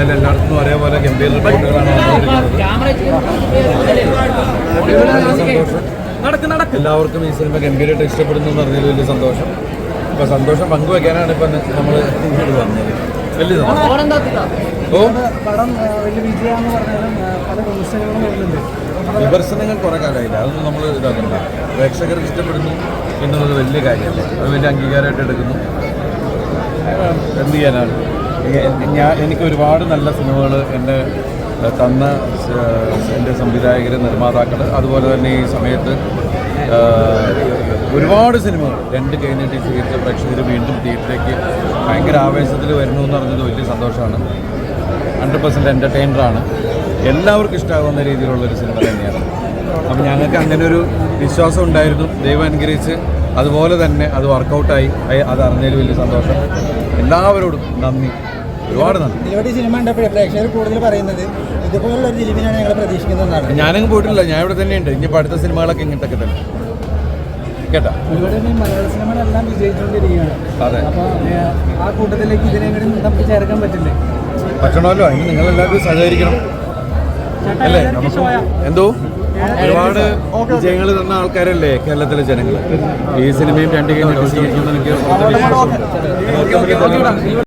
എന്തായാലും എല്ലായിടത്തും ഒരേപോലെ ഗംഭീര റിപ്പോർട്ടുകളാണ് എല്ലാവർക്കും ഈ സിനിമ ഗംഭീരമായിട്ട് ഇഷ്ടപ്പെടുന്നു എന്ന് പറഞ്ഞതിൽ വലിയ സന്തോഷം. ഇപ്പൊ സന്തോഷം പങ്കുവെക്കാനാണ് ഇപ്പം നമ്മൾ ഇങ്ങോട്ട് വന്നത്. വലിയ വിമർശനങ്ങൾ കുറേ കാലമായില്ല? അതൊന്നും നമ്മൾ ഇതാക്കണ്ട. പ്രേക്ഷകർ ഇഷ്ടപ്പെടുന്നു. എന്നുള്ളത് വലിയ കാര്യമല്ലേ? അത് വലിയ അംഗീകാരമായിട്ട് എടുക്കുന്നു. എന്ത് ചെയ്യാനാണ്? ഞാൻ എനിക്ക് ഒരുപാട് നല്ല സിനിമകൾ എന്റെ തന്ന എന്റെ സംവിധായകർ നിർമ്മാതാക്കൾ അതുപോലെ തന്നെ ഈ സമയത്ത് ഒരുപാട് സിനിമകൾ രണ്ട് കഴിഞ്ഞിട്ട് സ്വീകരിച്ച പ്രേക്ഷകർ വീണ്ടും തിയേറ്ററിലേക്ക് ഭയങ്കര ആവേശത്തിൽ വരുന്നു എന്ന് പറഞ്ഞത് വലിയ സന്തോഷമാണ് ഹൺഡ്രഡ് പെർസെന്റ് എന്റർടൈനറാണ് എല്ലാവർക്കും ഇഷ്ടമാകുന്ന രീതിയിലുള്ളൊരു സിനിമ തന്നെയാണ്. അപ്പം ഞങ്ങൾക്ക് അങ്ങനെ ഒരു വിശ്വാസം ഉണ്ടായിരുന്നു. ദൈവം അനുഗ്രഹിച്ച് അതുപോലെ തന്നെ അത് വർക്കൗട്ടായി അത് അറിഞ്ഞതിൽ വലിയ സന്തോഷം. എല്ലാവരോടും നന്ദി. ഒരുപാട് നിലവിൽ സിനിമ കണ്ടപ്പോഴേ പ്രേക്ഷകർ കൂടുതൽ പറയുന്നത് ഇതുപോലുള്ള ഒരു ദിലീപിനാണ് ഞങ്ങൾ പ്രതീക്ഷിക്കുന്നതെന്നാണ് ഞാനങ്ങ് പോയിട്ടില്ല. ഞാൻ ഇവിടെ തന്നെയുണ്ട്. ഇനി അടുത്ത സിനിമകളൊക്കെ ഇങ്ങോട്ടൊക്കെ തന്നെ. പറ്റണല്ലോ ഇവിടെ ഈ മലയാള സിനിമകളെല്ലാം വിജയിച്ചുകൊണ്ടിരിക്കുകയാണ്. അതെ. അപ്പോൾ ആ കൂട്ടത്തിലേക്ക് നമുക്ക് ചേർക്കാൻ പറ്റില്ലേ? പറ്റണമല്ലോ. അതിന് നിങ്ങളെല്ലാവരും സഹകരിക്കണം. അല്ലേ? നമുക്ക് എന്തോ? ഒരുപാട് വിജയങ്ങൾ തന്ന ആൾക്കാരല്ലേ കേരളത്തിലെ ജനങ്ങൾ ഈ സിനിമയും രണ്ട് കഴിഞ്ഞിട്ട് സ്വീകരിക്കുമെന്ന് എനിക്ക്.